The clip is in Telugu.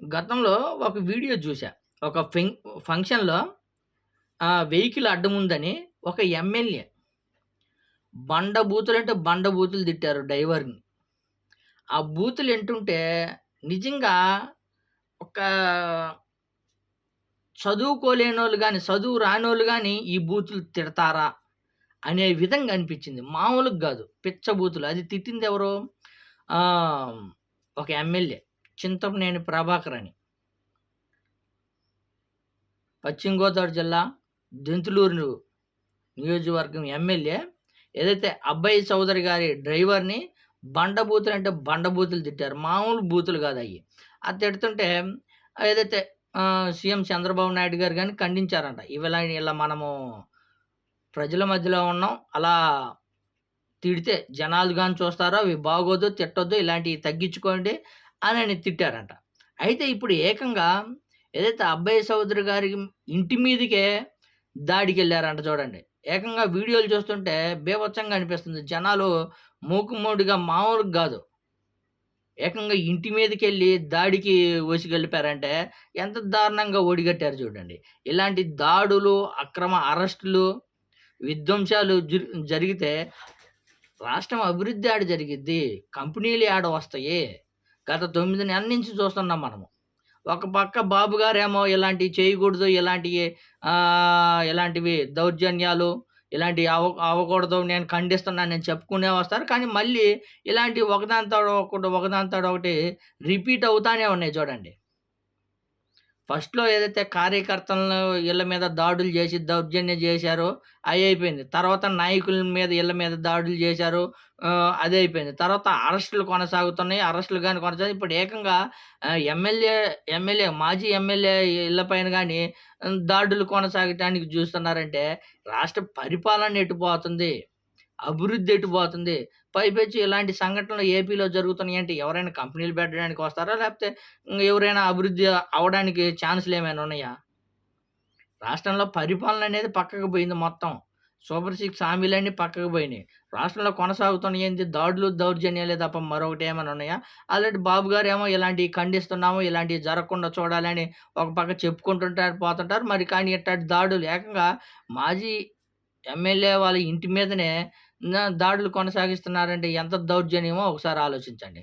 గతంలో ఒక వీడియో చూసా. ఒక ఫంక్ ఫంక్షన్‌లో వెహికల్ అడ్డముందని ఒక ఎమ్మెల్యే బండ బూతులు అంటే బండ బూతులు తిట్టారు డ్రైవర్‌ని. ఆ బూతులు ఇంటుంటే నిజంగా ఒక చదువుకోలేనోళ్ళు కానీ చదువు రానోళ్ళు కానీ ఈ బూతులు తిడతారా? అనే విధంగా అనిపించింది. మామూలుగా కాదు పిచ్చ బూతులు. అది తిట్టింది ఎవరు ఒక ఎమ్మెల్యే చింతమనేని ప్రభాకర్ అని. పశ్చిమ గోదావరి జిల్లా దెంతులూరు నియోజకవర్గం ఎమ్మెల్యే ఏదైతే అబ్బాయి చౌదరి గారి డ్రైవర్‌ని బండ బూతులంటే బండ బూతులు తిట్టారు. మామూలు బూతులు కాదు అవి అది తిడుతుంటే ఏదైతే సీఎం చంద్రబాబు నాయుడు గారు కానీ ఖండించారంట. ఇవిలా ఇలా మనము ప్రజల మధ్యలో ఉన్నాం. అలా తిడితే జనాలు కానీ చూస్తారో అవి బాగోదు. తిట్టొద్దు. ఇలాంటివి తగ్గించుకోండి అనని తిట్టారంట. అయితే ఇప్పుడు ఏకంగా ఏదైతే అబ్బాయి సోదరు గారి ఇంటి మీదకే దాడికెళ్ళారంట చూడండి. ఏకంగా వీడియోలు చూస్తుంటే బీభత్సంగా అనిపిస్తుంది. జనాలు మూకుమూడిగా మామూలుగా కాదు ఏకంగా ఇంటి మీదకెళ్ళి దాడికి ఒసిగొల్పారంటే ఎంత దారుణంగా ఒడిగట్టారు చూడండి. ఇలాంటి దాడులు, అక్రమ అరెస్టులు, విధ్వంసాలు జరిగితే రాష్ట్రం అభివృద్ధి ఆడ జరిగిద్ది? కంపెనీలు ఆడ వస్తాయి? గత తొమ్మిది నెలల నుంచి చూస్తున్నాం మనము. ఒక పక్క బాబు గారేమో ఇలాంటివి చేయకూడదు. ఇలాంటివి ఇలాంటివి దౌర్జన్యాలు, ఇలాంటివి అవ అవ్వకూడదు. నేను ఖండిస్తున్నానని చెప్పుకునే వస్తారు. కానీ మళ్ళీ ఇలాంటి ఒకదాని తోడ ఒకటి, ఒకదాని ఒకటి రిపీట్ అవుతానే ఉన్నాయి చూడండి. ఫస్ట్‌లో ఏదైతే కార్యకర్తలను ఇళ్ళ మీద దాడులు చేసి దౌర్జన్యం చేశారో అయయిపోయింది. తర్వాత నాయకుల మీద ఇళ్ళ మీద దాడులు చేశారు. అదే అయిపోయింది తర్వాత అరెస్టులు కొనసాగుతున్నాయి. అరెస్టులు కానీ కొనసాగి ఇప్పుడు ఏకంగా ఎమ్మెల్యే ఎమ్మెల్యే మాజీ ఎమ్మెల్యే ఇళ్ళ పైన దాడులు కొనసాగటానికి చూస్తున్నారంటే రాష్ట్ర పరిపాలన ఎటుపోతుంది? అభివృద్ధి ఎటుపోతుంది? పైపెచ్చి ఇలాంటి సంఘటనలు ఏపీలో జరుగుతున్నాయంటే ఎవరైనా కంపెనీలు పెట్టడానికి వస్తారా? లేకపోతే ఎవరైనా అభివృద్ధి అవ్వడానికి ఛాన్స్‌లేమైనా ఉన్నాయా? రాష్ట్రంలో పరిపాలన అనేది పక్కకు పోయింది మొత్తం. సూపర్ సిక్స్ హామీలన్నీ పక్కకు పోయినాయి. రాష్ట్రంలో కొనసాగుతున్నయేంది దాడులు, దౌర్జన్యాలే తప్ప మరొకటి ఏమైనా ఉన్నాయా? ఆల్రెడీ బాబు గారేమో ఇలాంటివి ఖండిస్తున్నాము. ఇలాంటివి జరగకుండా చూడాలని ఒక పక్క చెప్పుకుంటుంటారు, పోతుంటారు. మరి కానీ ఇట్లాంటి దాడులు ఏకంగా మాజీ ఎమ్మెల్యే వాళ్ళ ఇంటి మీదనే దాడులు కొనసాగిస్తున్నారంటే ఎంత దౌర్జన్యమో ఒకసారి ఆలోచించండి.